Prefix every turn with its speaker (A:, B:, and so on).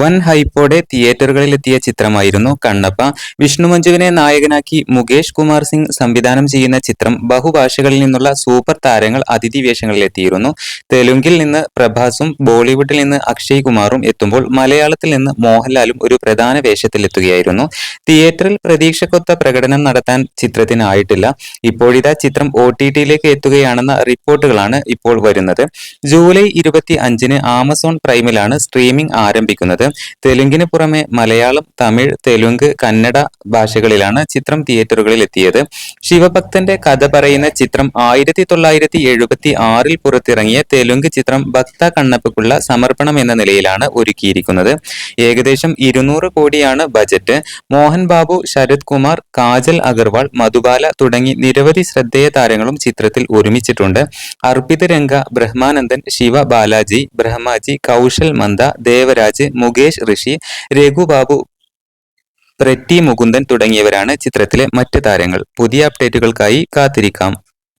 A: വൻ ഹൈപ്പോടെ തിയേറ്ററുകളിലെത്തിയ ചിത്രമായിരുന്നു കണ്ണപ്പ. വിഷ്ണു മഞ്ജുവിനെ നായകനാക്കി മുകേഷ് കുമാർ സിംഗ് സംവിധാനം ചെയ്യുന്ന ചിത്രം ബഹുഭാഷകളിൽ നിന്നുള്ള സൂപ്പർ താരങ്ങൾ അതിഥി വേഷങ്ങളിലെത്തിയിരുന്നു. തെലുങ്കിൽ നിന്ന് പ്രഭാസും ബോളിവുഡിൽ നിന്ന് അക്ഷയ് കുമാറും എത്തുമ്പോൾ മലയാളത്തിൽ നിന്ന് മോഹൻലാലും ഒരു പ്രധാന വേഷത്തിലെത്തുകയായിരുന്നു. തിയേറ്ററിൽ പ്രതീക്ഷക്കൊത്ത പ്രകടനം നടത്താൻ ചിത്രത്തിനായിട്ടില്ല. ഇപ്പോഴിതാ ചിത്രം ഒ ടി ടിയിലേക്ക് എത്തുകയാണെന്ന റിപ്പോർട്ടുകളാണ് ഇപ്പോൾ വരുന്നത്. ജൂലൈ ഇരുപത്തി അഞ്ചിന് ആമസോൺ പ്രൈമിലാണ് സ്ട്രീമിംഗ് ആരംഭിക്കുന്നത്. തെലുങ്കിന് പുറമെ മലയാളം തമിഴ് തെലുങ്ക് കന്നഡ ഭാഷകളിലാണ് ചിത്രം തിയേറ്ററുകളിൽ എത്തിയത്. ശിവഭക്തന്റെ കഥ പറയുന്ന ചിത്രം ആയിരത്തി തൊള്ളായിരത്തി എഴുപത്തി ആറിൽ പുറത്തിറങ്ങിയ തെലുങ്ക് ചിത്രം ഭക്ത കണ്ണപ്പക്കുള്ള സമർപ്പണം എന്ന നിലയിലാണ് ഒരുക്കിയിരിക്കുന്നത്. ഏകദേശം ഇരുന്നൂറ് കോടിയാണ് ബജറ്റ്. മോഹൻ ബാബു ശരത് കുമാർ കാജൽ അഗർവാൾ മധുബാല തുടങ്ങി നിരവധി ശ്രദ്ധേയ താരങ്ങളും ചിത്രത്തിൽ ഒരുമിച്ചിട്ടുണ്ട്. അർപ്പിത രംഗ ബ്രഹ്മാനന്ദൻ ശിവ ബാലാജി ബ്രഹ്മാജി കൗശൽ മന്ദ ദേവരാജ് മുകേഷ് ഋഷി രഘുബാബു പ്രറ്റി മുകുന്ദൻ തുടങ്ങിയവരാണ് ചിത്രത്തിലെ മറ്റ് താരങ്ങൾ. പുതിയ അപ്ഡേറ്റുകൾക്കായി കാത്തിരിക്കാം.